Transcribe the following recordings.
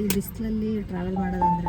ಈ ಬಿಸಿಲಲ್ಲಿ ಟ್ರಾವೆಲ್ ಮಾಡೋದಂದ್ರೆ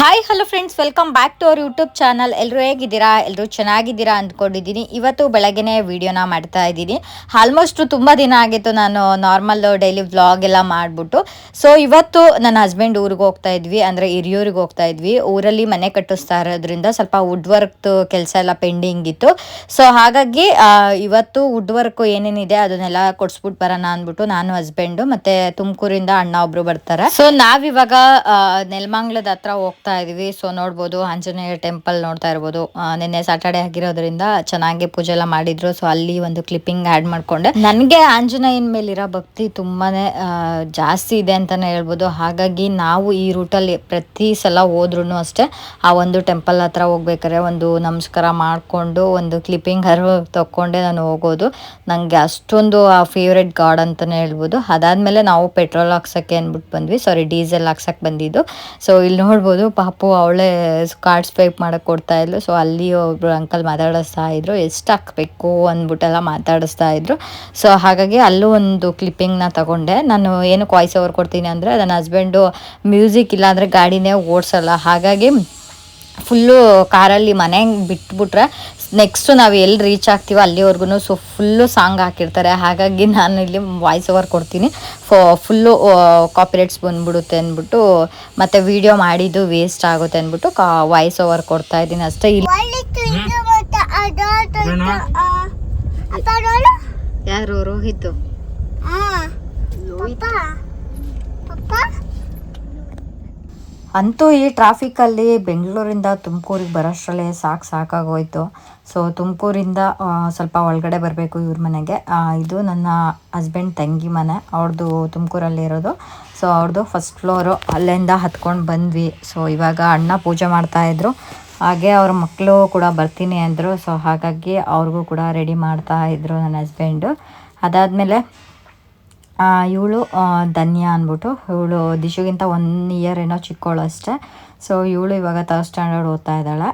hi hello friends welcome back to our YouTube channel ಎಲ್ಲರೂ ಹೇಗಿದ್ದೀರಾ? ಎಲ್ಲರೂ ಚೆನ್ನಾಗಿದ್ದೀರಾ ಅಂದ್ಕೊಂಡಿದ್ದೀನಿ. ಇವತ್ತು ಬೆಳಗ್ಗೆನೇ ವೀಡಿಯೋನ ಮಾಡ್ತಾ ಇದ್ದೀನಿ. ಆಲ್ಮೋಸ್ಟ್ ತುಂಬ ದಿನ ಆಗಿತ್ತು ನಾನು ನಾರ್ಮಲ್ ಡೈಲಿ ವ್ಲಾಗ್ ಎಲ್ಲ ಮಾಡಿಬಿಟ್ಟು. ಸೊ ಇವತ್ತು ನನ್ನ ಹಸ್ಬೆಂಡ್ ಊರಿಗೆ ಹೋಗ್ತಾ ಇದ್ವಿ. ಅಂದರೆ ಹಿರಿಯೂರಿಗೆ ಹೋಗ್ತಾ ಇದ್ವಿ. ಊರಲ್ಲಿ ಮನೆ ಕಟ್ಟಿಸ್ತಾ ಇರೋದ್ರಿಂದ ಸ್ವಲ್ಪ ವುಡ್ ವರ್ಕ್ ಕೆಲಸ ಎಲ್ಲ ಪೆಂಡಿಂಗ್ ಇತ್ತು. ಸೊ ಹಾಗಾಗಿ ಇವತ್ತು ವುಡ್ ವರ್ಕ್ ಏನೇನಿದೆ ಅದನ್ನೆಲ್ಲ ಕೊಡ್ಸ್ಬಿಟ್ಟು ಬರೋಣ ಅಂದ್ಬಿಟ್ಟು ನಾನು ಹಸ್ಬೆಂಡು ಮತ್ತೆ ತುಮಕೂರಿಂದ ಅಣ್ಣ ಒಬ್ರು ಬರ್ತಾರೆ. ಸೊ ನಾವಿವಾಗ ನೆಲಮಂಗ್ಲದ ಹತ್ರ ಹೋಗ್ತಾ ಇದೀವಿ. ಸೊ ನೋಡ್ಬೋದು. ಆಂಜನೇಯ ಟೆಂಪಲ್ ನೋಡ್ತಾ ಇರ್ಬೋದು. ನಿನ್ನೆ ಸಾಟರ್ಡೆ ಆಗಿರೋದ್ರಿಂದ ಚೆನ್ನಾಗಿ ಪೂಜೆ ಎಲ್ಲ ಮಾಡಿದ್ರು. ಸೊ ಅಲ್ಲಿ ಒಂದು ಕ್ಲಿಪ್ಪಿಂಗ್ ಆ್ಯಡ್ ಮಾಡ್ಕೊಂಡೆ. ನನಗೆ ಆಂಜನೇಯನ ಮೇಲಿರೋ ಭಕ್ತಿ ತುಂಬಾನೇ ಜಾಸ್ತಿ ಇದೆ ಅಂತಾನೆ ಹೇಳ್ಬೋದು. ಹಾಗಾಗಿ ನಾವು ಈ ರೂಟಲ್ಲಿ ಪ್ರತಿ ಸಲ ಹೋದ್ರೂ ಅಷ್ಟೇ ಆ ಒಂದು ಟೆಂಪಲ್ ಹತ್ರ ಹೋಗ್ಬೇಕಾದ್ರೆ ಒಂದು ನಮಸ್ಕಾರ ಮಾಡಿಕೊಂಡು, ಒಂದು ಕ್ಲಿಪ್ಪಿಂಗ್ ಹರ್ ತಗೊಂಡೆ ನಾನು ಹೋಗೋದು. ನನಗೆ ಅಷ್ಟೊಂದು ಆ ಫೇವ್ರೆಟ್ ಗಾಡ್ ಅಂತಲೇ ಹೇಳ್ಬೋದು. ಅದಾದಮೇಲೆ ನಾವು ಪೆಟ್ರೋಲ್ ಹಾಕ್ಸೋಕ್ಕೆ ಅಂದ್ಬಿಟ್ಟು ಬಂದ್ವಿ. ಸಾರಿ ಡೀಸೆಲ್ ಹಾಕ್ಸಕ್ಕೆ ಬಂದಿದ್ದು. ಸೊ ಇಲ್ಲಿ ನೋಡ್ಬೋದು ಪಾಪು ಅವಳೇ ಕಾರ್ಡ್ ಸ್ವೈಪ್ ಮಾಡಕ್ಕೆ ಕೊಡ್ತಾ ಇದ್ಲು. ಸೊ ಅಲ್ಲಿ ಒಬ್ಬರು ಅಂಕಲ್ ಮಾತಾಡಿಸ್ತಾ ಇದ್ರು. ಎಷ್ಟು ಹಾಕ್ಬೇಕು ಅಂದ್ಬಿಟ್ಟೆಲ್ಲ ಮಾತಾಡಿಸ್ತಾ ಇದ್ರು. ಸೊ ಹಾಗಾಗಿ ಅಲ್ಲೂ ಒಂದು ಕ್ಲಿಪ್ಪಿಂಗ್ನ ತಗೊಂಡೆ. ನಾನು ಏನಕ್ಕೆ ವಾಯ್ಸ್ ಓವರ್ ಕೊಡ್ತೀನಿ ಅಂದರೆ, ನನ್ನ ಹಸ್ಬೆಂಡು ಮ್ಯೂಸಿಕ್ ಇಲ್ಲಾಂದರೆ ಗಾಡಿನೇ ಓಡಿಸಲ್ಲ. ಹಾಗಾಗಿ ಫುಲ್ಲು ಕಾರಲ್ಲಿ ಮನೆಗೆ ಬಿಟ್ಬಿಟ್ರೆ ನೆಕ್ಸ್ಟು ನಾವು ಎಲ್ಲಿ ರೀಚ್ ಆಗ್ತೀವೋ ಅಲ್ಲಿವರೆಗೂ ಸೊ ಫುಲ್ಲು ಸಾಂಗ್ ಹಾಕಿರ್ತಾರೆ. ಹಾಗಾಗಿ ನಾನು ಇಲ್ಲಿ ವಾಯ್ಸ್ ಓವರ್ ಕೊಡ್ತೀನಿ. ಫೋ ಫುಲ್ಲು ಕಾಪಿರೇಟ್ಸ್ ಬಂದ್ಬಿಡುತ್ತೆ ಅಂದ್ಬಿಟ್ಟು ಮತ್ತು ವಿಡಿಯೋ ಮಾಡಿದ್ದು ವೇಸ್ಟ್ ಆಗುತ್ತೆ ಅಂದ್ಬಿಟ್ಟು ಕಾ ವಾಯ್ಸ್ ಓವರ್ ಕೊಡ್ತಾ ಇದ್ದೀನಿ ಅಷ್ಟೇ. ಇಲ್ಲಿ ಯಾರು ರೋಹಿತ್? ಅಂತೂ ಈ ಟ್ರಾಫಿಕಲ್ಲಿ ಬೆಂಗಳೂರಿಂದ ತುಮಕೂರಿಗೆ ಬರೋಷ್ಟರಲ್ಲೇ ಸಾಕು ಸಾಕಾಗೋಯ್ತು. ಸೊ ತುಮಕೂರಿಂದ ಸ್ವಲ್ಪ ಒಳಗಡೆ ಬರಬೇಕು ಇವ್ರ ಮನೆಗೆ. ಇದು ನನ್ನ ಹಸ್ಬೆಂಡ್ ತಂಗಿ ಮನೆ. ಅವ್ರದ್ದು ತುಮಕೂರಲ್ಲಿ ಇರೋದು. ಸೊ ಅವ್ರದ್ದು ಫಸ್ಟ್ ಫ್ಲೋರು ಅಲ್ಲಿಂದ ಹತ್ಕೊಂಡು ಬಂದ್ವಿ. ಸೊ ಇವಾಗ ಅಣ್ಣ ಪೂಜೆ ಮಾಡ್ತಾಯಿದ್ರು ಹಾಗೆ ಅವ್ರ ಮಕ್ಕಳು ಕೂಡ ಬರ್ತೀನಿ ಅಂದರು. ಸೊ ಹಾಗಾಗಿ ಅವ್ರಿಗೂ ಕೂಡ ರೆಡಿ ಮಾಡ್ತಾ ಇದ್ರು ನನ್ನ ಹಸ್ಬೆಂಡು ಅದಾದಮೇಲೆ ಇವಳು ಧನ್ಯ ಅಂದ್ಬಿಟ್ಟು, ಇವಳು ದಿಶುಗಿಂತ ಒನ್ ಇಯರ್ ಏನೋ ಚಿಕ್ಕವಳು ಅಷ್ಟೇ. ಸೊ ಇವಳು ಇವಾಗ ತರ್ಡ್ ಸ್ಟ್ಯಾಂಡರ್ಡ್ ಓದ್ತಾ ಇದ್ದಾಳೆ.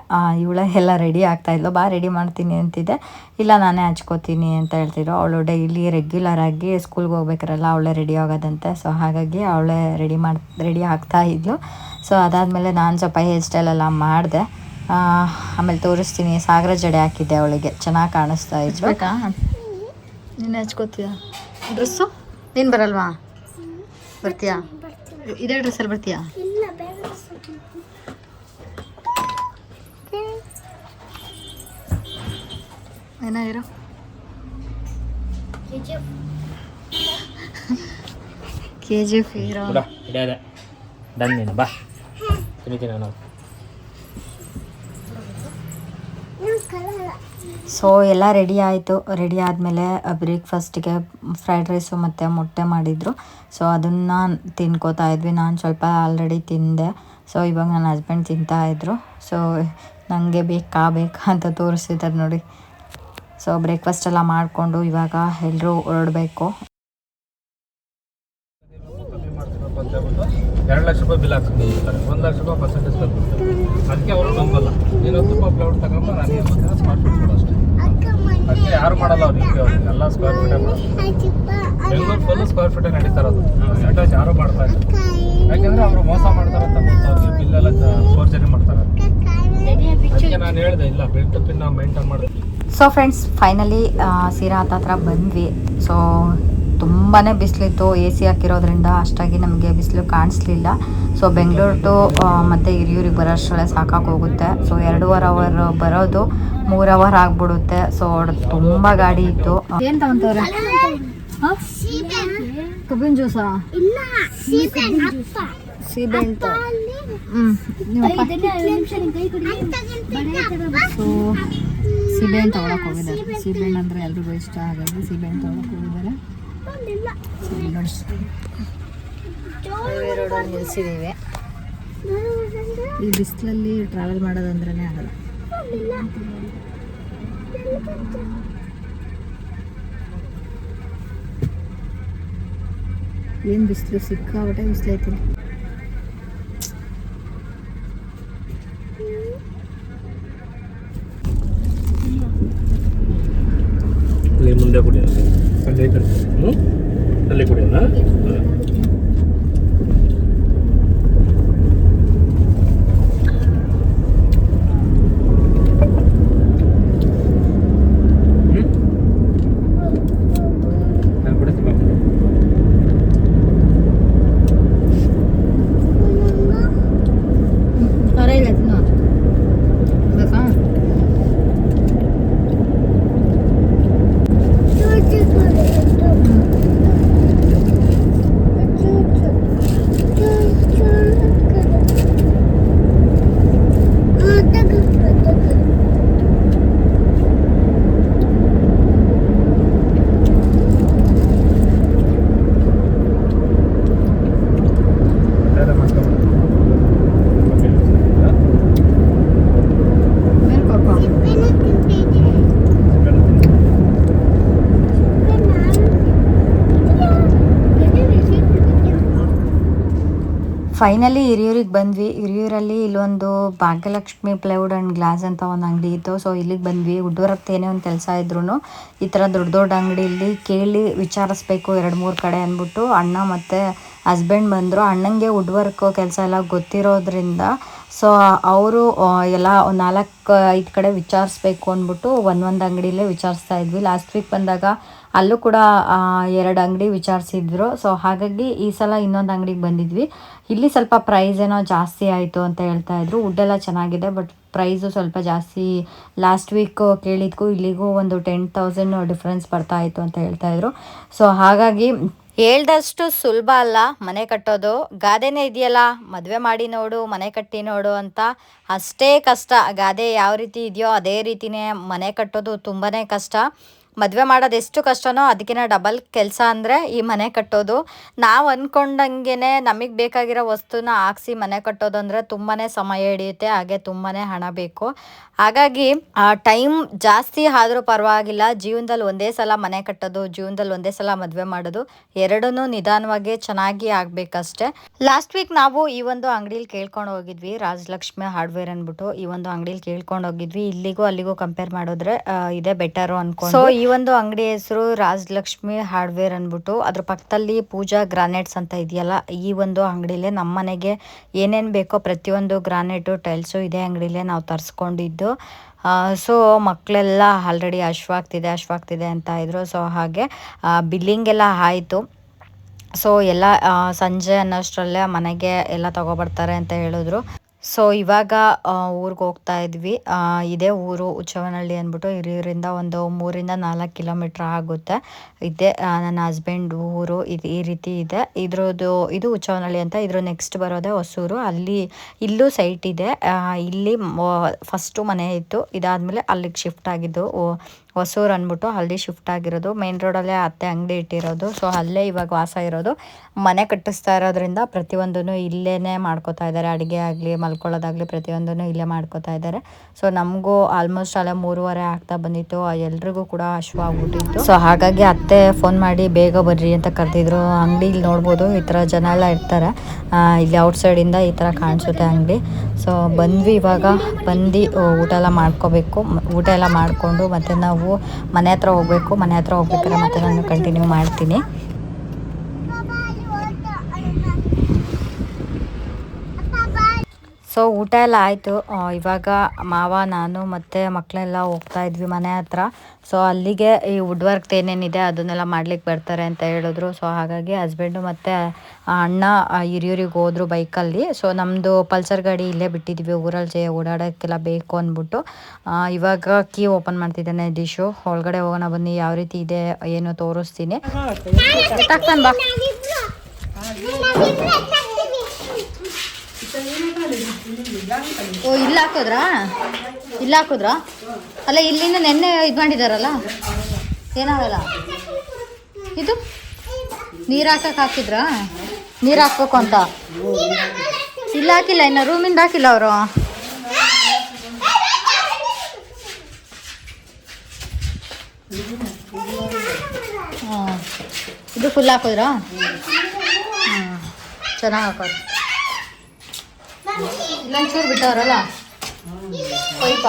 ಇವಳೆ ಎಲ್ಲ ರೆಡಿ ಆಗ್ತಾ ಇದ್ಲು. ಬಾ ರೆಡಿ ಮಾಡ್ತೀನಿ ಅಂತಿದ್ದೆ ಇಲ್ಲ, ನಾನೇ ಹಚ್ಕೋತೀನಿ ಅಂತ ಹೇಳ್ತಿದ್ರು. ಅವಳು ಡೈಲಿ ರೆಗ್ಯುಲರ್ ಆಗಿ ಸ್ಕೂಲ್ಗೆ ಹೋಗ್ಬೇಕಾರಲ್ಲ, ಅವಳೇ ರೆಡಿ ಆಗೋದಂತೆ. ಸೊ ಹಾಗಾಗಿ ಅವಳೇ ರೆಡಿ ಮಾಡಿ ರೆಡಿ ಆಗ್ತಾ ಇದ್ಲು. ಸೊ ಅದಾದಮೇಲೆ ನಾನು ಸ್ವಲ್ಪ ಹೇರ್ ಸ್ಟೈಲ್ ಎಲ್ಲ ಮಾಡಿದೆ. ಆಮೇಲೆ ತೋರಿಸ್ತೀನಿ. ಸಾಗರ ಜಡೆ ಹಾಕಿದ್ದೆ ಅವಳಿಗೆ. ಚೆನ್ನಾಗಿ ಕಾಣಿಸ್ತಾ ಇದ್ಲು. ನೀನು ಹಚ್ಕೋತೀಯ? ಡ್ರೆಸ್ಸು ನೀನು ಬರಲ್ವಾ? ಬರ್ತೀಯಾ? ಇದೇ ಡ್ರೆಸ್ಸಲ್ಲಿ ಬರ್ತೀಯಾ? ಏನಾಗಿರೋ ಕೆ ಜಿ ಎಫ್ ಹೀರೋ. ಬಿಡ ಇದೇ ಅದೇ ಡನ್ ನೀನು ಬಾ. ತಿನ್ನಿತೀನಿ ನಾನು. ಸೊ ಎಲ್ಲ ರೆಡಿ ಆಯಿತು. ರೆಡಿ ಆದಮೇಲೆ ಬ್ರೇಕ್ಫಾಸ್ಟಿಗೆ ಫ್ರೈಡ್ ರೈಸು ಮತ್ತು ಮೊಟ್ಟೆ ಮಾಡಿದರು. ಸೊ ಅದನ್ನು ತಿನ್ಕೋತಾ ಇದ್ವಿ. ನಾನು ಸ್ವಲ್ಪ ಆಲ್ರೆಡಿ ತಿಂದೆ. ಸೊ ಇವಾಗ ನನ್ನ ಹಸ್ಬೆಂಡ್ ತಿಂತಾ ಇದ್ರು. ಸೊ ನನಗೆ ಬೇಕಾ ಬೇಕಾ ಅಂತ ತೋರಿಸಿದ್ದಾರೆ ನೋಡಿ. ಸೊ ಬ್ರೇಕ್ಫಾಸ್ಟ್ ಎಲ್ಲ ಮಾಡಿಕೊಂಡು ಇವಾಗ ಎಲ್ಲರೂ ಹೊರಡಬೇಕು. ಎರಡು ಲಕ್ಷ ರೂಪಾಯಿ ಬಿಲ್ ಹಾಕ್ಸ್ಕೊಂಡಿರ್ತಾರೆ ಒಂದು ಲಕ್ಷ ರೂಪಾಯಿ ಪರ್ಸೆಂಟೇಜ್ ಕೊಡ್ತಾರೆ ಅದಕ್ಕೆ ಅವರು ನಂಬಲ್ಲ ನೀನು ರೂಪಾಯಿ ಪ್ಲೌಡ್ ತಗೊಂಡು ನಾನು ಏನು ಮಾಡ್ತೀನಿ ಸ್ಮಾರ್ಟ್ ಫೋನ್ ಕೊಡು ಅಷ್ಟೇ. ಅದಕ್ಕೆ ಯಾರು ಮಾಡಲ್ಲ ಅವ್ರು ನಿಮಗೆ ಅವ್ರಿಗೆ ಎಲ್ಲ ಸ್ಕ್ವೇರ್ ಫೀಟೇ ಮಾಡೋದು ಫುಲ್ ಸ್ಕ್ವೇರ್ ಫೀಟೇ ನಡೀತಾರೆ ಅದು ಪರ್ಸೆಂಟೇಜ್ ಯಾರು ಮಾಡ್ತಾ ಇಲ್ಲ. ಯಾಕೆಂದ್ರೆ ಅವರು ಮೋಸ ಮಾಡ್ತಾರಂತ ಗೊತ್ತು ಬಿಲ್ ಎಲ್ಲ ಫೋರ್ಜರಿ ಮಾಡ್ತಾರೆ. ಅದಕ್ಕೆ ನಾನು ಹೇಳಿದೆ, ಇಲ್ಲ ಬೆಲ್ಟ್ ಪಿನ್ ಮೇಂಟೈನ್ ಮಾಡ್ತೀನಿ ಸೊ ಫ್ರೆಂಡ್ಸ್ ಫೈನಲಿ ಸೀರಾ ಹತ್ರ ಬಂದ್ವಿ. ಸೊ ತುಂಬಾ ಬಿಸಿಲಿತ್ತು ಎ ಸಿ ಹಾಕಿರೋದ್ರಿಂದ ಅಷ್ಟಾಗಿ ನಮಗೆ ಬಿಸಿಲು ಕಾಣಿಸ್ಲಿಲ್ಲ. ಸೊ ಬೆಂಗಳೂರು ಟು ಮತ್ತು ಹಿರಿಯೂರಿಗೆ ಬರೋಷ್ಟರಲ್ಲೇ ಸಾಕಾಗಿ ಹೋಗುತ್ತೆ. ಸೊ ಎರಡೂವರೆ ಅವರ್ ಬರೋದು ಮೂರು ಅವರ್ ಆಗ್ಬಿಡುತ್ತೆ. ಸೊ ತುಂಬ ಗಾಡಿ ಇತ್ತು. ಏನು ತಗೊಂತವ್ರೆ? ಕಬ್ಬಿನ ಜ್ಯೂಸಾ? ಸೀಬೆ ಅಂತ ಸೊ ಸೀಬೆಹಣ್ಣು ತಗೊಳಕ್ ಹೋಗಿದ್ದಾರೆ. ಸೀಬೆಹಣ್ಣು ಅಂದ್ರೆ ಎಲ್ರಿಗೂ ಇಷ್ಟ ಆಗಲ್ಲ. ಸೀಬೆಹಣ್ಣು ತಗೊಳಕ್ ಹೋಗಿದ್ದಾರೆ. ನೋಡಿ. ರೋಡಲ್ಲಿ ನಿಲ್ಸಿದ್ದೀವಿ ಈ ಬಿಸಿಲಲ್ಲಿ ಟ್ರಾವೆಲ್ ಮಾಡೋದಂದ್ರೆ ಆಗಲ್ಲ. ಏನು ಬಿಸಿಲು? ಸಿಕ್ಕಾಬಟ್ಟೆ ಬಿಸಿಲೈತಿ ಅಲ್ಲಿ ಮುಂದೆ ಕುಡಿಯೋಣ ಅಲ್ಲಿ ಕಡೆ ಹ್ಞೂ ಅಲ್ಲಿ ಕುಡಿಯೋಣ ಪರವಾಗಿಲ್ಲ ತಿನ್ನು ಬೇಕಾ ಮೇಲ್ಕೋಕೋ ಫೈನಲಿ ಹಿರಿಯೂರಿಗೆ ಬಂದ್ವಿ. ಹಿರಿಯೂರಲ್ಲಿ ಇಲ್ಲೊಂದು ಭಾಗ್ಯಲಕ್ಷ್ಮಿ ಪ್ಲೈವುಡ್ ಆ್ಯಂಡ್ ಗ್ಲಾಸ್ ಅಂತ ಒಂದು ಅಂಗಡಿ ಇತ್ತು. ಸೊ ಇಲ್ಲಿಗೆ ಬಂದ್ವಿ. ಏನೇ ಒಂದು ಕೆಲಸ ಇದ್ರು ಈ ಥರ ದೊಡ್ಡ ದೊಡ್ಡ ಅಂಗಡಿಯಲ್ಲಿ ಕೇಳಿ ವಿಚಾರಿಸ್ಬೇಕು ಎರಡು ಮೂರು ಕಡೆ ಅಂದ್ಬಿಟ್ಟು ಅಣ್ಣ ಮತ್ತು ಹಸ್ಬೆಂಡ್ ಬಂದರು. ಅಣ್ಣಂಗೆ ವುಡ್ ವರ್ಕ್ ಕೆಲಸ ಎಲ್ಲ ಗೊತ್ತಿರೋದ್ರಿಂದ ಸೊ ಅವರು ಎಲ್ಲ ಒಂದು ನಾಲ್ಕು, ಐದು ಕಡೆ ವಿಚಾರಿಸ್ಬೇಕು ಅಂದ್ಬಿಟ್ಟು ಒಂದೊಂದು ಅಂಗಡಿಲೇ ವಿಚಾರಿಸ್ತಾ ಇದ್ವಿ. ಲಾಸ್ಟ್ ವೀಕ್ ಬಂದಾಗ ಅಲ್ಲೂ ಕೂಡ ಎರಡು ಅಂಗಡಿ ವಿಚಾರಿಸಿದ್ರು. ಸೊ ಹಾಗಾಗಿ ಈ ಸಲ ಇನ್ನೊಂದು ಅಂಗಡಿಗೆ ಬಂದಿದ್ವಿ. ಇಲ್ಲಿ ಸ್ವಲ್ಪ ಪ್ರೈಸ್ ಏನೋ ಜಾಸ್ತಿ ಆಯಿತು ಅಂತ ಹೇಳ್ತಾ ಇದ್ರು. ವುಡ್ ಎಲ್ಲ ಚೆನ್ನಾಗಿದೆ ಬಟ್ ಪ್ರೈಸು ಸ್ವಲ್ಪ ಜಾಸ್ತಿ ಲಾಸ್ಟ್ ವೀಕ್ ಕೇಳಿದ್ಕು ಇಲ್ಲಿಗೂ ಒಂದು ಟೆನ್ ತೌಸಂಡ್ ಡಿಫ್ರೆನ್ಸ್ ಬರ್ತಾ ಇತ್ತು ಅಂತ ಹೇಳ್ತಾ ಇದ್ರು. ಸೊ ಹಾಗಾಗಿ ಹೇಳ್ದಷ್ಟು ಸುಲಭ ಅಲ್ಲ. ಮನೆ ಕಟ್ಟೋದು. ಗಾದೆನೇ ಇದೆಯಲ್ಲ? ಮದುವೆ ಮಾಡಿ ನೋಡು, ಮನೆ ಕಟ್ಟಿ ನೋಡು ಅಂತ. ಅಷ್ಟೇ ಕಷ್ಟ. ಗಾದೆ ಯಾವ ರೀತಿ ಇದೆಯೋ ಅದೇ ರೀತಿನೇ ಮನೆ ಕಟ್ಟೋದು ತುಂಬಾ ಕಷ್ಟ. ಮದುವೆ ಮಾಡೋದು ಎಷ್ಟು ಕಷ್ಟನೋ ಅದಕ್ಕಿಂತ ಡಬಲ್ ಕೆಲಸ ಅಂದರೆ ಈ ಮನೆ ಕಟ್ಟೋದು. ನಾವು ಅಂದ್ಕೊಂಡಂಗೆ ನಮಗೆ ಬೇಕಾಗಿರೋ ವಸ್ತುನ ಹಾಕ್ಸಿ ಮನೆ ಕಟ್ಟೋದು ಅಂದರೆ ತುಂಬಾ ಸಮಯ ಹಿಡಿಯುತ್ತೆ, ಹಾಗೆ ತುಂಬಾ ಹಣ ಬೇಕು. ಹಾಗಾಗಿ ಟೈಮ್ ಜಾಸ್ತಿ ಆದರೂ ಪರವಾಗಿಲ್ಲ. ಜೀವನದಲ್ಲಿ ಒಂದೇ ಸಲ ಮನೆ ಕಟ್ಟೋದು, ಜೀವನದಲ್ಲಿ ಒಂದೇ ಸಲ ಮದುವೆ ಮಾಡೋದು ಎರಡನ್ನೂ ನಿಧಾನವಾಗಿ ಚೆನ್ನಾಗಿ ಆಗಬೇಕಷ್ಟೆ. ಲಾಸ್ಟ್ ವೀಕ್ ನಾವು ಈ ಒಂದು ಅಂಗಡಿಲಿ ಕೇಳ್ಕೊಂಡು ಹೋಗಿದ್ವಿ. ರಾಜಲಕ್ಷ್ಮಿ ಹಾರ್ಡ್ವೇರ್ ಅಂದ್ಬಿಟ್ಟು ಈ ಒಂದು ಅಂಗಡಿಲಿ ಕೇಳ್ಕೊಂಡು ಹೋಗಿದ್ವಿ. ಇಲ್ಲಿಗೂ ಅಲ್ಲಿಗೂ ಕಂಪೇರ್ ಮಾಡಿದ್ರೆ ಇದೆ ಬೆಟರು ಅನ್ಕೊಂಡು. ಈ ಒಂದು ಅಂಗಡಿ ಹೆಸರು ರಾಜಲಕ್ಷ್ಮಿ ಹಾರ್ಡ್ವೇರ್ ಅಂದ್ಬಿಟ್ಟು, ಅದ್ರ ಪಕ್ಕದಲ್ಲಿ ಪೂಜಾ ಗ್ರಾನೈಟ್ಸ್ ಅಂತ ಇದೆಯಲ್ಲ, ಈ ಒಂದು ಅಂಗಡಿಲೆ ನಮ್ಮ ಮನೆಗೆ ಏನೇನು ಬೇಕೋ ಪ್ರತಿಯೊಂದು ಗ್ರಾನೈಟು, ಟೈಲ್ಸು ಇದೇ ಅಂಗಡಿಲೆ ನಾವು ತರಿಸ್ಕೊಂಡಿದ್ದು. ಸೊ ಮಕ್ಕಳೆಲ್ಲ ಆಲ್ರೆಡಿ ಅಶ್ವಾಗ್ತಿದೆ ಅಶ್ವಾಗ್ತಿದೆ ಅಂತ ಇದ್ರು. ಸೊ ಹಾಗೆ ಬಿಲ್ಲಿಂಗ್ ಎಲ್ಲ ಆಯಿತು. ಸೊ ಎಲ್ಲ ಸಂಜೆ ಅನ್ನೋಷ್ಟರಲ್ಲೇ ಮನೆಗೆ ಎಲ್ಲ ತಗೊಬರ್ತಾರೆ ಅಂತ ಹೇಳಿದ್ರು. ಸೊ ಇವಾಗ ಊರಿಗೆ ಹೋಗ್ತಾ ಇದ್ವಿ. ಇದೇ ಊರು ಉಚ್ಚವನಹಳ್ಳಿ ಅಂದ್ಬಿಟ್ಟು ಹಿರಿಯೂರಿಂದ ಒಂದು ಮೂರಿಂದ ನಾಲ್ಕು ಕಿಲೋಮೀಟ್ರ್ ಆಗುತ್ತೆ. ಇದೇ ನನ್ನ ಹಸ್ಬೆಂಡ್ ಊರು ಇದು, ಈ ರೀತಿ ಇದೆ. ಇದ್ರದ್ದು, ಇದು ಉಚ್ಚವನಹಳ್ಳಿ ಅಂತ. ಇದ್ರ ನೆಕ್ಸ್ಟ್ ಬರೋದೇ ಹೊಸೂರು. ಅಲ್ಲಿ, ಇಲ್ಲೂ ಸೈಟ್ ಇದೆ. ಇಲ್ಲಿ ಫಸ್ಟು ಮನೆ ಇತ್ತು. ಇದಾದಮೇಲೆ ಅಲ್ಲಿಗೆ ಶಿಫ್ಟ್ ಆಗಿದ್ದು ಹೊಸೂರು ಅಂದ್ಬಿಟ್ಟು ಅಲ್ಲಿ ಶಿಫ್ಟ್ ಆಗಿರೋದು. ಮೇನ್ ರೋಡಲ್ಲೇ ಅತ್ತೆ ಅಂಗಡಿ ಇಟ್ಟಿರೋದು. ಸೊ ಅಲ್ಲೇ ಇವಾಗ ವಾಸ ಇರೋದು. ಮನೆ ಕಟ್ಟಿಸ್ತಾ ಇರೋದ್ರಿಂದ ಪ್ರತಿಯೊಂದೂ ಇಲ್ಲೇ ಮಾಡ್ಕೋತಾ ಇದ್ದಾರೆ. ಅಡುಗೆ ಆಗಲಿ ಮಲ್ಕೊಳ್ಳೋದಾಗಲಿ ಪ್ರತಿಯೊಂದನ್ನು ಇಲ್ಲೇ ಮಾಡ್ಕೋತಾ ಇದ್ದಾರೆ. ಸೊ ನಮಗೂ ಆಲ್ಮೋಸ್ಟ್ ಅಲ್ಲೇ ಮೂರುವರೆ ಆಗ್ತಾ ಬಂದಿತ್ತು. ಎಲ್ರಿಗೂ ಕೂಡ ಹಶ್ವ ಆಗ್ಬಿಟ್ಟಿತ್ತು. ಸೊ ಹಾಗಾಗಿ ಅತ್ತೆ ಫೋನ್ ಮಾಡಿ, ಬೇಗ ಬರ್ರಿ ಅಂತ ಕರೆದಿದ್ರು. ಅಂಗಡಿ ಇಲ್ಲಿ ನೋಡ್ಬೋದು, ಈ ಥರ ಜನ ಎಲ್ಲ ಇರ್ತಾರೆ. ಇಲ್ಲಿ ಔಟ್ ಸೈಡಿಂದ ಈ ಥರ ಕಾಣಿಸುತ್ತೆ ಅಂಗಡಿ. ಸೊ ಬಂದ್ವಿ ಇವಾಗ. ಬಂದು ಊಟ ಎಲ್ಲ ಮಾಡ್ಕೋಬೇಕು. ಊಟ ಎಲ್ಲ ಮಾಡಿಕೊಂಡು ಮತ್ತೆ ನಾವು ಮನೆ ಹತ್ರ ಹೋಗಬೇಕು. ಮನೆ ಹತ್ರ ಹೋಗ್ಬೇಕಾದ್ರೆ ಮತ್ತೆ ನಾನು ಕಂಟಿನ್ಯೂ ಮಾಡ್ತೀನಿ. ಸೊ ಊಟ ಎಲ್ಲ ಆಯಿತು. ಇವಾಗ ಮಾವ ನಾನು ಮತ್ತು ಮಕ್ಕಳೆಲ್ಲ ಹೋಗ್ತಾ ಇದ್ವಿ ಮನೆ ಹತ್ರ. ಸೊ ಅಲ್ಲಿಗೆ ಈ ವುಡ್ ವರ್ಕ್ ಏನೇನಿದೆ ಅದನ್ನೆಲ್ಲ ಮಾಡ್ಲಿಕ್ಕೆ ಬರ್ತಾರೆ ಅಂತ ಹೇಳಿದ್ರು. ಸೊ ಹಾಗಾಗಿ ಹಸ್ಬೆಂಡು ಮತ್ತು ಅಣ್ಣ ಹಿರಿಯೂರಿಗೆ ಹೋದ್ರು ಬೈಕಲ್ಲಿ ಸೊ ನಮ್ಮದು ಪಲ್ಸರ್ ಗಾಡಿ ಇಲ್ಲೇ ಬಿಟ್ಟಿದ್ವಿ. ಊರಲ್ಲಿ ಜೆ ಓಡಾಡೋಕ್ಕೆಲ್ಲ ಬೇಕು ಅಂದ್ಬಿಟ್ಟು. ಇವಾಗ ಕೀ ಓಪನ್ ಮಾಡ್ತಿದ್ದಾನೆ ಡಿಶು ಒಳಗಡೆ ಹೋಗೋಣ ಬನ್ನಿ. ಯಾವ ರೀತಿ ಇದೆ ಏನು ತೋರಿಸ್ತೀನಿ. ಓ, ಇಲ್ಲಿ ಹಾಕೋದ್ರಾ? ಇಲ್ಲಿ ಹಾಕೋದ್ರಾ? ಅಲ್ಲ, ಇಲ್ಲಿಂದ ನೆನ್ನೆ ಇದು ಮಾಡಿದಾರಲ್ಲ? ಏನಾಗಲ್ಲ? ಇದು? ನೀರು ಹಾಕಕ್ ಹಾಕಿದ್ರಾ? ನೀರು ಹಾಕ್ಬೇಕು ಅಂತ? ಇಲ್ಲ ಹಾಕಿಲ್ಲ, ಇನ್ನು ರೂಮಿಂದ ಹಾಕಿಲ್ಲ ಅವರು. ಇದು ಫುಲ್ ಹಾಕೋದ್ರಾ? ಹಾಂ ಚೆನ್ನಾಗಿ ಹಾಕೋದು ಇಲ್ಲೊಂಚೂರು ಬಿಟ್ಟವ್ರಲ್ಲ? ಸ್ವಲ್ಪ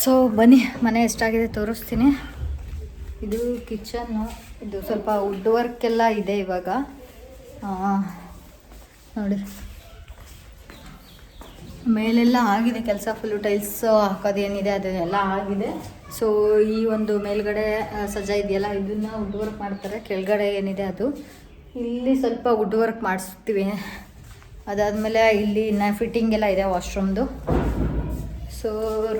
ಸೊ ಬನ್ನಿ ಮನೆ ಎಷ್ಟಾಗಿದೆ ತೋರಿಸ್ತೀನಿ. ಇದು ಕಿಚನ್ನು ಇದು ಸ್ವಲ್ಪ ವುಡ್ ವರ್ಕ್ ಎಲ್ಲ ಇದೆ ಇವಾಗ. ನೋಡಿ. ಮೇಲೆಲ್ಲ ಆಗಿದೆ ಕೆಲಸ ಫುಲ್ಲು ಟೈಲ್ಸ್ ಹಾಕೋದೇನಿದೆ ಅದನ್ನೆಲ್ಲ ಆಗಿದೆ. ಸೊ ಈ ಒಂದು ಮೇಲ್ಗಡೆ ಸಜ್ಜಾ ಇದೆಯಲ್ಲ, ಇದನ್ನ ವುಡ್ ವರ್ಕ್ ಮಾಡ್ತಾರೆ. ಕೆಳಗಡೆ ಏನಿದೆ ಅದು. ಇಲ್ಲಿ ಸ್ವಲ್ಪ ವುಡ್ ವರ್ಕ್ ಮಾಡಿಸ್ತೀವಿ. ಅದಾದಮೇಲೆ ಇಲ್ಲಿ ಇನ್ನು ಫಿಟ್ಟಿಂಗ್ ಎಲ್ಲ ಇದೆ ವಾಶ್ರೂಮ್ದು ಸೊ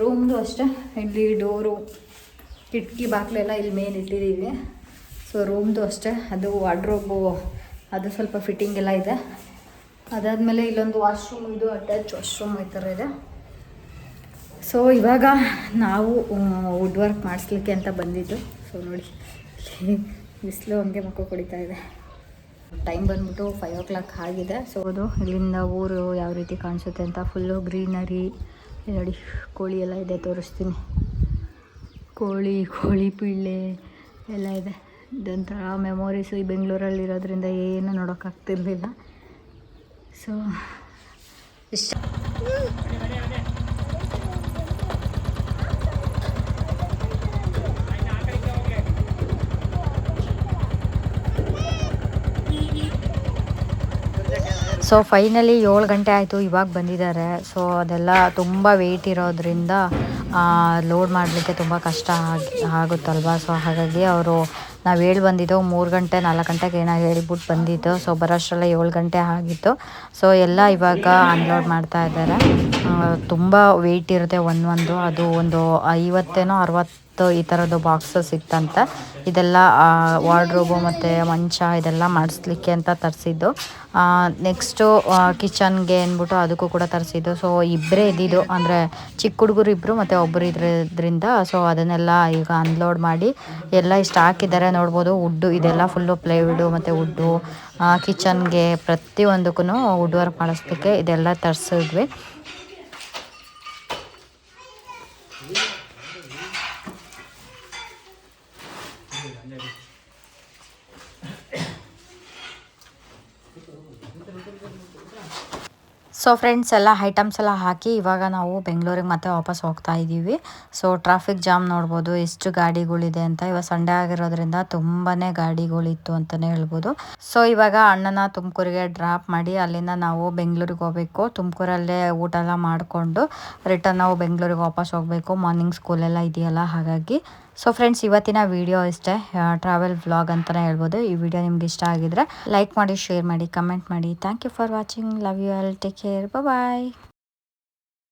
ರೂಮ್ದು ಅಷ್ಟೇ. ಇಲ್ಲಿ ಡೋರು ಕಿಟಕಿ, ಬಾಗಿಲೆಲ್ಲ ಇಲ್ಲಿ ಮೇನ್ ಇಟ್ಟಿದ್ದೀವಿ. ಸೊ ರೂಮ್ದು ಅಷ್ಟೇ, ಅದು ವಾರ್ಡ್ರೋಬು, ಅದು ಸ್ವಲ್ಪ ಫಿಟ್ಟಿಂಗ್ ಎಲ್ಲ ಇದೆ. ಅದಾದಮೇಲೆ ಇಲ್ಲೊಂದು ವಾಶ್ರೂಮ್ ಇದು ಅಟ್ಯಾಚ್ ವಾಶ್ರೂಮ್ ಈ ಥರ ಇದೆ. ಸೊ ಇವಾಗ ನಾವು ವುಡ್ ವರ್ಕ್ ಮಾಡಿಸ್ಲಿಕ್ಕೆ ಅಂತ ಬಂದಿದ್ದು. ಸೊ ನೋಡಿ, ಬಿಸಿಲು ಹಂಗೆ ಮಕ್ಕ ಕುಡಿತಾ ಇದೆ. ಟೈಮ್ ಬಂದ್ಬಿಟ್ಟು ಫೈವ್ ಓ ಕ್ಲಾಕ್ ಆಗಿದೆ. ಸೊ ಅದು ಇಲ್ಲಿಂದ ಊರು ಯಾವ ರೀತಿ ಕಾಣಿಸುತ್ತೆ ಅಂತ ಫುಲ್ಲು ಗ್ರೀನರಿ ನೋಡಿ ಕೋಳಿ ಎಲ್ಲ ಇದೆ ತೋರಿಸ್ತೀನಿ. ಕೋಳಿ ಕೋಳಿ, ಪಿಳ್ಳೆ ಎಲ್ಲ ಇದೆ. ಇದೊಂಥರ ಮೆಮೊರೀಸು ಈ ಬೆಂಗಳೂರಲ್ಲಿ ಇರೋದ್ರಿಂದ ಏನು ನೋಡೋಕ್ಕಾಗ್ತಿರ್ಲಿಲ್ಲ ಸೊ ಇಷ್ಟ. ಸೊ ಫೈನಲಿ ಏಳು ಗಂಟೆ ಆಯಿತು, ಇವಾಗ ಬಂದಿದ್ದಾರೆ. ಸೊ ಅದೆಲ್ಲ ತುಂಬ ವೆಯ್ಟ್ ಇರೋದ್ರಿಂದ ಲೋಡ್ ಮಾಡಲಿಕ್ಕೆ ತುಂಬ ಕಷ್ಟ ಆಗಿ, ಆಗುತ್ತಲ್ವ? ಸೊ ಹಾಗಾಗಿ ಅವರು ನಾವು ಹೇಳಿ ಬಂದಿದ್ದೆವು ಮೂರು ಗಂಟೆ, ನಾಲ್ಕು ಗಂಟೆಗೆ ಏನೋ ಹೇಳಿಬಿಟ್ಟು ಬಂದಿದ್ದು. ಸೊ ಬರೋಷ್ಟರಲ್ಲೇ ಏಳು ಗಂಟೆ ಆಗಿತ್ತು. ಸೊ ಎಲ್ಲ ಇವಾಗ ಅನ್ಲೋಡ್ ಮಾಡ್ತಾ ಇದ್ದಾರೆ. ತುಂಬ ವೆಯ್ಟ್ ಇರುತ್ತೆ ಒಂದೊಂದು ಒಂದು, ಅದು ಒಂದು ಐವತ್ತೇನೋ ಅರವತ್ತು ಈ ಥರದ್ದು ಬಾಕ್ಸಸ್ ಇತ್ತಂತೆ. ಇದೆಲ್ಲ ವಾರ್ಡ್ರೋಬು ಮತ್ತು ಮಂಚ ಇದೆಲ್ಲ ಮಾಡಿಸ್ಲಿಕ್ಕೆ ಅಂತ ತರಿಸಿದ್ದು. ನೆಕ್ಸ್ಟು ಕಿಚನ್ಗೆ ಅಂದ್ಬಿಟ್ಟು ಅದಕ್ಕೂ ಕೂಡ ತರಿಸಿದ್ದು. ಸೊ ಇಬ್ಬರೇ ಇದ್ದಿದ್ದು. ಅಂದರೆ, ಚಿಕ್ಕ ಹುಡುಗರು ಇಬ್ಬರು ಮತ್ತು ಒಬ್ಬರು ಇದ್ರಿಂದ ಸೊ ಅದನ್ನೆಲ್ಲ ಈಗ ಅನ್ಲೋಡ್ ಮಾಡಿ ಎಲ್ಲ ಇಷ್ಟು ಹಾಕಿದ್ದಾರೆ. ನೋಡ್ಬೋದು ವುಡ್ಡು ಇದೆಲ್ಲ ಫುಲ್ಲು ಪ್ಲೇವುಡು ಮತ್ತು ವುಡ್ಡು ಕಿಚನ್ಗೆ ಪ್ರತಿಯೊಂದಕ್ಕೂ ವುಡ್ ವರ್ಕ್ ಮಾಡಿಸ್ಲಿಕ್ಕೆ ಇದೆಲ್ಲ ತರಿಸಿದ್ವಿ. ಸೊ ಫ್ರೆಂಡ್ಸ್ ಎಲ್ಲ ಐಟಮ್ಸ್ ಎಲ್ಲ ಹಾಕಿ ಇವಾಗ ನಾವು ಬೆಂಗಳೂರಿಗೆ ಮತ್ತೆ ವಾಪಸ್ ಹೋಗ್ತಾ ಇದ್ದೀವಿ. ಸೊ ಟ್ರಾಫಿಕ್ ಜಾಮ್ ನೋಡ್ಬೋದು, ಎಷ್ಟು ಗಾಡಿಗಳಿದೆ ಅಂತ. ಇವಾಗ ಸಂಡೇ ಆಗಿರೋದ್ರಿಂದ ತುಂಬಾ ಗಾಡಿಗಳಿತ್ತು ಅಂತಲೇ ಹೇಳ್ಬೋದು. ಸೊ ಇವಾಗ ಅಣ್ಣನ ತುಮಕೂರಿಗೆ ಡ್ರಾಪ್ ಮಾಡಿ ಅಲ್ಲಿಂದ ನಾವು ಬೆಂಗಳೂರಿಗೆ ಹೋಗ್ಬೇಕು. ತುಮಕೂರಲ್ಲೇ ಊಟ ಎಲ್ಲ ಮಾಡಿಕೊಂಡು ರಿಟರ್ನ್ ನಾವು ಬೆಂಗಳೂರಿಗೆ ವಾಪಸ್ ಹೋಗಬೇಕು. ಮಾರ್ನಿಂಗ್ ಸ್ಕೂಲೆಲ್ಲ ಇದೆಯಲ್ಲ, ಹಾಗಾಗಿ. ಸೊ ಫ್ರೆಂಡ್ಸ್ ಇವತ್ತಿನ ವಿಡಿಯೋ ಇಷ್ಟೇ. ಟ್ರಾವೆಲ್ ವ್ಲಾಗ್ ಅಂತಲೇ ಹೇಳ್ಬೋದು. ಈ ವಿಡಿಯೋ ನಿಮ್ಗೆ ಇಷ್ಟ ಆಗಿದ್ರೆ ಲೈಕ್ ಮಾಡಿ ಶೇರ್ ಮಾಡಿ ಕಮೆಂಟ್ ಮಾಡಿ. Thank you for watching love you all take care bye